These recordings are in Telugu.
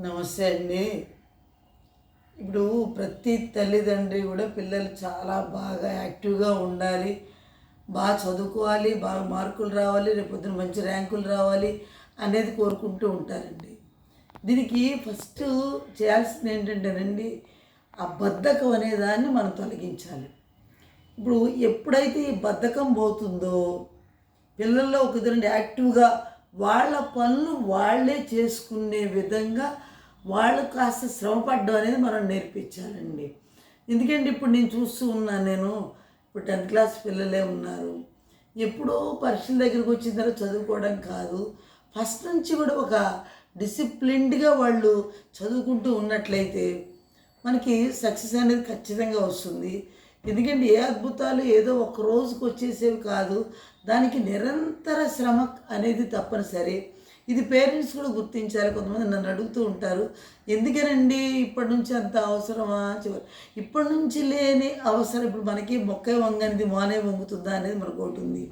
నమస్తే అండి. ఇప్పుడు ప్రతి తల్లిదండ్రి కూడా పిల్లలు చాలా బాగా యాక్టివ్గా ఉండాలి. బాగా చదువుకోవాలి బాగా మార్కులు రావాలి రేపు మంచి ర్యాంకులు రావాలి అనేది కోరుకుంటూ ఉంటారండి. దీనికి ఫస్ట్ చేయాల్సింది ఏంటంటేనండి ఆ బద్ధకం అనే దాన్ని మనం తొలగించాలి. ఇప్పుడు ఎప్పుడైతే ఈ బద్ధకం పోతుందో పిల్లల్లో ఒక యాక్టివ్గా వాళ్ళ పనులు వాళ్ళే చేసుకునే విధంగా వాళ్ళు కాస్త శ్రమపడ్డం అనేది మనం నేర్పించాలండి. ఎందుకంటే ఇప్పుడు నేను చూస్తూ ఉన్నాను నేను ఇప్పుడు టెన్త్ క్లాస్ పిల్లలే ఉన్నారు. ఎప్పుడో పరీక్షల దగ్గరికి వచ్చిన తర్వాత చదువుకోవడం కాదు. ఫస్ట్ నుంచి కూడా ఒక డిసిప్లిన్డ్గా వాళ్ళు చదువుకుంటూ ఉన్నట్లయితే మనకి సక్సెస్ అనేది ఖచ్చితంగా వస్తుంది. ఎందుకంటే ఏ అద్భుతాలు ఏదో ఒక రోజుకు వచ్చేసేవి కాదు. దానికి నిరంతర శ్రమ అనేది తప్పనిసరి. ఇది పేరెంట్స్ కూడా గుర్తించాలి. కొంతమంది నన్ను అడుగుతూ ఉంటారు ఎందుకనండి ఇప్పటి నుంచి అంత అవసరమా? చివరి ఇప్పటి నుంచి లేని అవసరం. ఇప్పుడు మనకి మొక్క వంగనిది మానే వంగుతుందా అనేది మనకు ఒకటి ఉంది.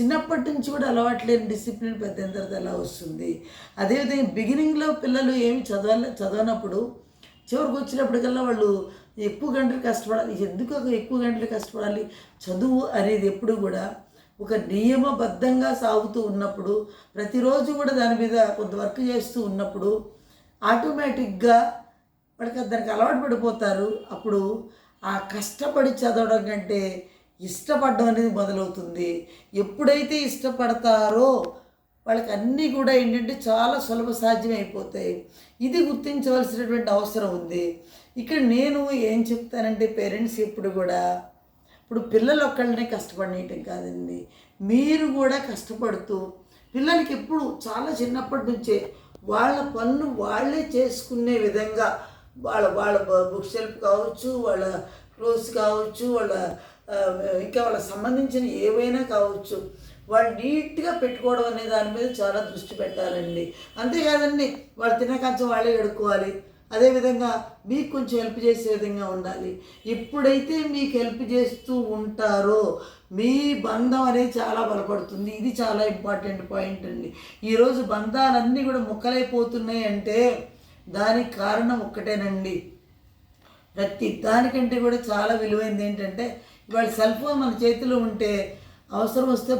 చిన్నప్పటి నుంచి కూడా అలవాటు లేని డిసిప్లిన్ పెద్ద తర్వాత ఎలా వస్తుంది? అదేవిధంగా బిగినింగ్లో పిల్లలు ఏమి చదవాలి చదవనప్పుడు చివరికి వచ్చినప్పటికల్లా వాళ్ళు ఎక్కువ గంటలు కష్టపడాలి. ఎందుకు ఎక్కువ గంటలు కష్టపడాలి? చదువు అనేది ఎప్పుడు కూడా ఒక నియమబద్ధంగా సాగుతూ ఉన్నప్పుడు ప్రతిరోజు కూడా దాని మీద కొంత వర్క్ చేస్తూ ఉన్నప్పుడు ఆటోమేటిక్గా వాళ్ళకి దానికి అలవాటు పడిపోతారు. అప్పుడు ఆ కష్టపడి చదవడం కంటే ఇష్టపడడం అనేది మొదలవుతుంది. ఎప్పుడైతే ఇష్టపడతారో వాళ్ళకి అన్నీ కూడా ఏంటంటే చాలా సులభ సాధ్యం అయిపోతాయి ఇది గుర్తించవలసినటువంటి అవసరం ఉంది. ఇక్కడ నేను ఏం చెప్తానంటే పేరెంట్స్ ఎప్పుడు కూడా ఇప్పుడు పిల్లలు ఒక్కళ్ళనే కష్టపడేయటం కాదండి. మీరు కూడా కష్టపడుతూ పిల్లలకి ఎప్పుడు చాలా చిన్నప్పటి నుంచే వాళ్ళ పనులు వాళ్ళే చేసుకునే విధంగా వాళ్ళ వాళ్ళ బుక్ షెల్ఫ్ కావచ్చు వాళ్ళ క్లోత్స్ కావచ్చు వాళ్ళ ఇంకా వాళ్ళకి సంబంధించిన ఏవైనా కావచ్చు వాళ్ళు నీట్గా పెట్టుకోవడం అనే దాని మీద చాలా దృష్టి పెట్టాలండి. అంతేకాదండి వాళ్ళు తినే కంచం వాళ్ళే కడుక్కోవాలి. అదేవిధంగా మీకు కొంచెం హెల్ప్ చేసే విధంగా ఉండాలి. ఎప్పుడైతే మీకు హెల్ప్ చేస్తూ ఉంటారో మీ బంధం అనేది చాలా బలపడుతుంది. ఇది చాలా ఇంపార్టెంట్ పాయింట్ అండి. ఈరోజు బంధాలన్నీ కూడా ముక్కలైపోతున్నాయి అంటే దానికి కారణం ఒక్కటేనండి. ప్రతి దానికంటే కూడా చాలా విలువైనది ఏంటంటే ఇవాళ సెల్ ఫోన్ మన చేతిలో ఉంటే అవసరం వస్తే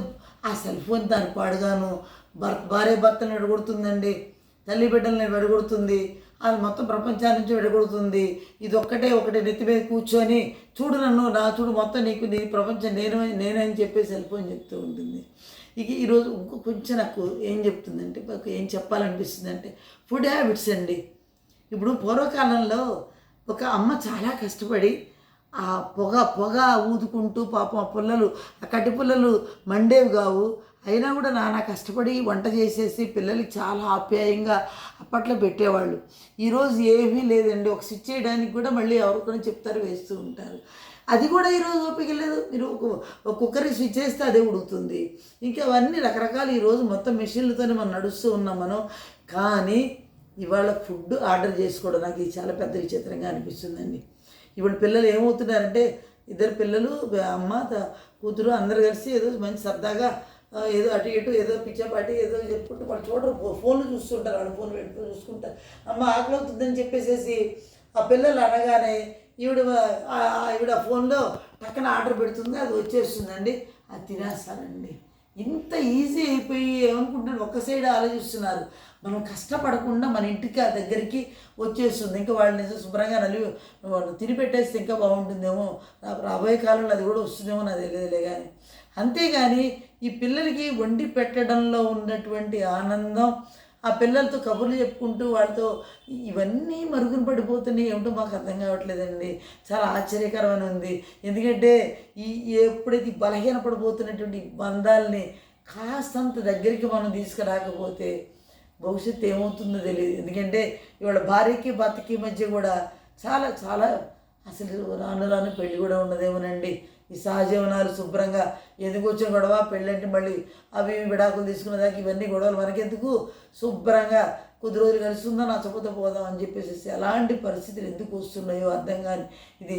ఆ సెల్ ఫోన్ దాని పాడుగాను భర్త భార్య భర్తను విడగొడుతుందండి. తల్లి బిడ్డల్ని విడగొడుతుంది. అది మొత్తం ప్రపంచాన్ని నుంచి విడగొడుతుంది. ఇది ఒక్కటే ఒకటే నెత్తి మీద కూర్చొని చూడు నన్ను నా చూడు మొత్తం నీకు నీ ప్రపంచం నేను నేనని చెప్పి సెల్ ఫోన్ చెప్తూ ఉంటుంది. ఇక ఈరోజు ఇంకో కొంచెం నాకు ఏం చెప్తుందంటే నాకు ఏం చెప్పాలనిపిస్తుంది అంటే ఫుడ్ హ్యాబిట్స్ అండి. ఇప్పుడు పూర్వకాలంలో ఒక అమ్మ చాలా కష్టపడి ఆ పొగ పొగ ఊదుకుంటూ పాపం ఆ పుల్లలు ఆ కట్టి పుల్లలు మండేవి కావు. అయినా కూడా నానా కష్టపడి వంట చేసేసి పిల్లలకి చాలా ఆప్యాయంగా అప్పట్లో పెట్టేవాళ్ళు. ఈరోజు ఏమీ లేదండి. ఒక స్విచ్ చేయడానికి కూడా మళ్ళీ ఎవరికైనా చెప్తారు వేస్తూ ఉంటారు. అది కూడా ఈరోజు ఓపిక లేదు. మీరు ఒక స్విచ్ చేస్తే అదే ఉడుకుతుంది. ఇంకా అవన్నీ రకరకాల ఈరోజు మొత్తం మెషిన్లతోనే మనం నడుస్తూ ఉన్నాం మనం. కానీ ఇవాళ ఫుడ్ ఆర్డర్ చేసుకోవడం నాకు ఇది చాలా పెద్ద విచిత్రంగా అనిపిస్తుందండి. ఇప్పుడు పిల్లలు ఏమవుతున్నారంటే ఇద్దరు పిల్లలు అమ్మ కూతురు అందరు కలిసి ఏదో మంచి సరదాగా ఏదో అటు ఇటు ఏదో పిచ్చపాటి ఏదో చెప్పుకుంటూ వాళ్ళు చూడరు. ఫోన్లు చూస్తుంటారు వాళ్ళు ఫోన్ పెట్టుకుని చూసుకుంటారు. అమ్మ ఆకలి అవుతుందని చెప్పేసేసి ఆ పిల్లలు అనగానే ఈవిడ ఆ ఈవిడ ఫోన్లో పక్కన ఆర్డర్ పెడుతుంది అది వచ్చేస్తుందండి. అది తినేస్తానండి ఇంత ఈజీ అయిపోయి ఏమనుకుంటున్నారు? ఒక్క సైడ్ ఆలోచిస్తున్నారు. మనం కష్టపడకుండా మన ఇంటికి ఆ దగ్గరికి వచ్చేస్తుంది. ఇంకా వాళ్ళని శుభ్రంగా నలివి వాళ్ళు తిని పెట్టేస్తే ఇంకా బాగుంటుందేమో. రా- రాబోయే కాలంలో అది కూడా వస్తుందేమో నాకు తెలియదులే కానీ అంతేగాని ఈ పిల్లలకి వండి పెట్టడంలో ఉన్నటువంటి ఆనందం ఆ పిల్లలతో కబుర్లు చెప్పుకుంటూ వాళ్ళతో ఇవన్నీ మరుగున పడిపోతున్నాయి ఏమిటో మాకు అర్థం కావట్లేదండి. చాలా ఆశ్చర్యకరమైన ఉంది. ఎందుకంటే ఈ ఎప్పుడైతే బలహీన పడిపోతున్నటువంటి బంధాలని కాస్తంత దగ్గరికి మనం తీసుకురాకపోతే భవిష్యత్తు ఏమవుతుందో తెలియదు. ఎందుకంటే ఇవాళ భార్యకి భర్తకి మధ్య కూడా చాలా చాలా అసలు రాను రాను పెళ్ళి కూడా ఉన్నదేమోనండి ఈ సహజీవనాలు శుభ్రంగా ఎందుకు వచ్చిన గొడవ? పెళ్ళంటే మళ్ళీ అవి విడాకులు తీసుకున్న దాకా ఇవన్నీ గొడవలు మనకెందుకు? శుభ్రంగా కొద్ది రోజులు కలిసిందో నచ్చకపోతే పోదాం అని చెప్పేసి అలాంటి పరిస్థితులు ఎందుకు వస్తున్నాయో అర్థం కానీ ఇది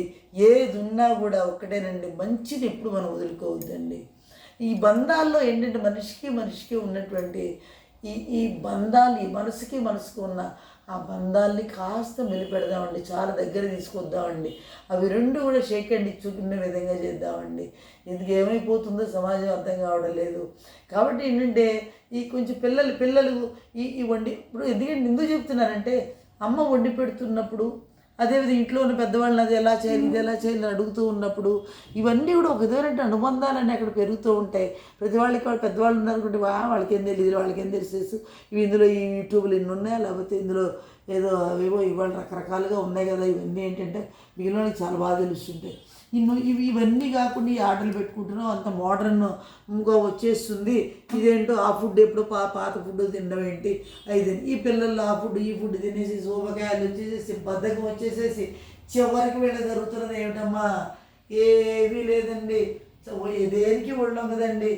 ఏది ఉన్నా కూడా ఒక్కటేనండి మంచిని ఎప్పుడు మనం వదులుకోవద్దండి. ఈ బంధాల్లో ఏంటంటే మనిషికి మనిషికి ఉన్నటువంటి ఈ ఈ బంధాలు ఈ మనసుకి మనసుకు ఉన్న ఆ బంధాల్ని కాస్త మెలిపెడదామండి చాలా దగ్గర తీసుకొద్దామండి. అవి రెండు కూడా షేక్ అండ్ చూపిన విధంగా చేద్దామండి. ఎందుకు ఏమైపోతుందో సమాజం అర్థం కావడం లేదు. కాబట్టి ఏంటంటే ఈ కొంచెం పిల్లలు పిల్లలు ఈ ఈ వండి ఇప్పుడు ఎందుకంటే ఎందుకు చెప్తున్నానంటే అమ్మ వండి పెడుతున్నప్పుడు అదేవిధంగా ఇంట్లో ఉన్న పెద్దవాళ్ళని అది ఎలా చేయాలి ఇది ఎలా చేయాలి అని అడుగుతూ ఉన్నప్పుడు ఇవన్నీ కూడా ఒక విధమైన అనుబంధాలన్నీ అక్కడ పెరుగుతూ ఉంటాయి. ప్రతి వాళ్ళకి వాళ్ళు పెద్దవాళ్ళు ఉన్నారనుకుంటే వా వాళ్ళకి ఏం తెలియదు వాళ్ళకి ఏం తెలిసేసి ఇవి ఇందులో ఈ యూట్యూబ్లు ఇన్ని ఉన్నాయా? లేకపోతే ఇందులో ఏదో అవేవో ఇవాళ రకరకాలుగా ఉన్నాయి కదా ఇవన్నీ ఏంటంటే మిగిలిన చాలా బాగా తెలుస్తుంటాయి. ఇನ್ನು ఇవి ఇవన్నీ కాకుండా ఈ ఆటలు పెట్టుకుంటున్నావు అంత మోడర్న్ ఇంకో వచ్చేస్తుంది. ఇదేంటో ఆ ఫుడ్ ఎప్పుడు పా పాత ఫుడ్ తినడం ఏంటి? అయితే ఈ పిల్లలు ఆ ఫుడ్ ఈ ఫుడ్ తినేసి సోమకాయలు వచ్చేసేసి బద్ధకం వచ్చేసేసి చివరికి వీళ్ళ జరుగుతున్నది ఏమిటమ్మా? ఏమీ లేదండి. దేనికి వెళ్ళాం కదండి?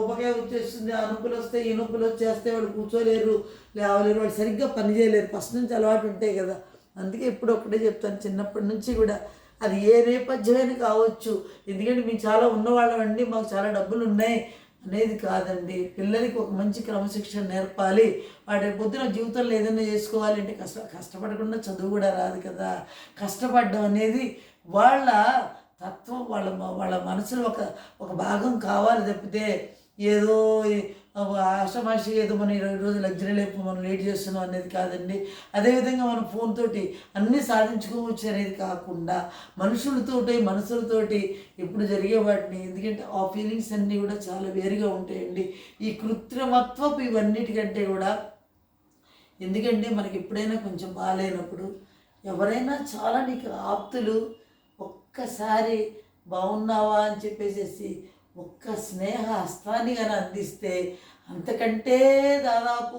ఉపకాయ వచ్చేస్తుంది ఆ నొప్పులు వస్తే ఈ నొప్పులు వచ్చేస్తే వాళ్ళు కూర్చోలేరు లేవలేరు వాళ్ళు సరిగ్గా పని చేయలేరు ఫస్ట్ నుంచి అలవాటు ఉంటాయి కదా. అందుకే ఇప్పుడు ఒకటే చెప్తాను చిన్నప్పటి నుంచి కూడా అది ఏ నేపథ్యమైన కావచ్చు. ఎందుకంటే మేము చాలా ఉన్నవాళ్ళం అండి మాకు చాలా డబ్బులు ఉన్నాయి అనేది కాదండి. పిల్లలకి ఒక మంచి క్రమశిక్షణ నేర్పాలి. వాటి పొద్దున జీవితంలో ఏదైనా చేసుకోవాలి అంటే కష్ట కష్టపడకుండా చదువు కూడా రాదు కదా. కష్టపడడం అనేది వాళ్ళ తత్వం వాళ్ళ వాళ్ళ మనసులో ఒక ఒక భాగం కావాలి తప్పితే ఏదో ఆషమాషి ఏదో మనం ఇరవై రోజులు లగ్జరీ లేపు మనం లేట్ చేస్తున్నాం అనేది కాదండి. అదేవిధంగా మనం ఫోన్ తోటి అన్నీ సాధించుకోవచ్చు అనేది కాకుండా మనుషులతోటి మనసులతోటి ఇప్పుడు జరిగే వాటిని ఎందుకంటే ఆ ఫీలింగ్స్ అన్నీ కూడా చాలా వేరుగా ఉంటాయండి. ఈ కృత్రిమత్వపు ఇవన్నిటికంటే కూడా ఎందుకంటే మనకి ఎప్పుడైనా కొంచెం బాగాలేనప్పుడు ఎవరైనా చాలా నీకు ఆప్తులు ఒక్కసారి బాగున్నావా అని చెప్పేసేసి ఒక్క స్నేహ హస్తాన్ని కానీ అందిస్తే అంతకంటే దాదాపు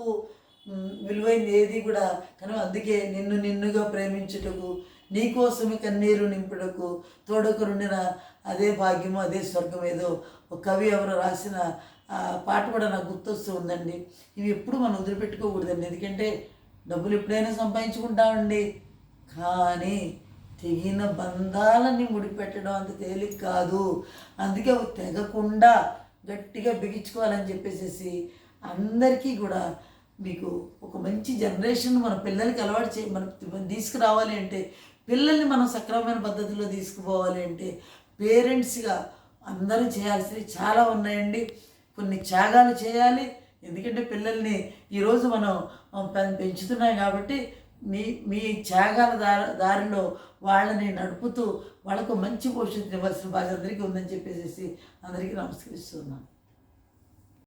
విలువైంది ఏది కూడా కానీ అందుకే నిన్ను నిన్నుగా ప్రేమించుటకు నీకోసమే కన్నీరు నింపుటకు తోడొకరుండిన అదే భాగ్యము అదే స్వర్గం ఏదో ఒక కవి ఎవరు రాసిన పాట కూడా నాకు గుర్తొస్తూ ఉందండి. ఇవి ఎప్పుడు మనం వదిలిపెట్టుకోకూడదండి. ఎందుకంటే డబ్బులు ఎప్పుడైనా సంపాదించుకుంటామండి. కానీ తెగిన బంధాలని ముడిపెట్టడం అంత తేలిక కాదు. అందుకే అవి తెగకుండా గట్టిగా బిగించుకోవాలని చెప్పేసి అందరికీ కూడా మీకు ఒక మంచి జనరేషన్ మన పిల్లలకి అలవాటు చే మనం తీసుకురావాలి అంటే పిల్లల్ని మనం సక్రమమైన పద్ధతిలో తీసుకుపోవాలి అంటే పేరెంట్స్గా అందరూ చేయాల్సినవి చాలా ఉన్నాయండి. కొన్ని త్యాగాలు చేయాలి. ఎందుకంటే పిల్లల్ని ఈరోజు మనం పెంచుతున్నాం కాబట్టి మీ మీ త్యాగాల దారి దారిలో వాళ్ళని నడుపుతూ వాళ్ళకు మంచి భవిష్యత్తు ఇవ్వాల్సిన బాధ్యత అందరికీ ఉందని చెప్పేసి అందరికీ నమస్కరిస్తున్నాను.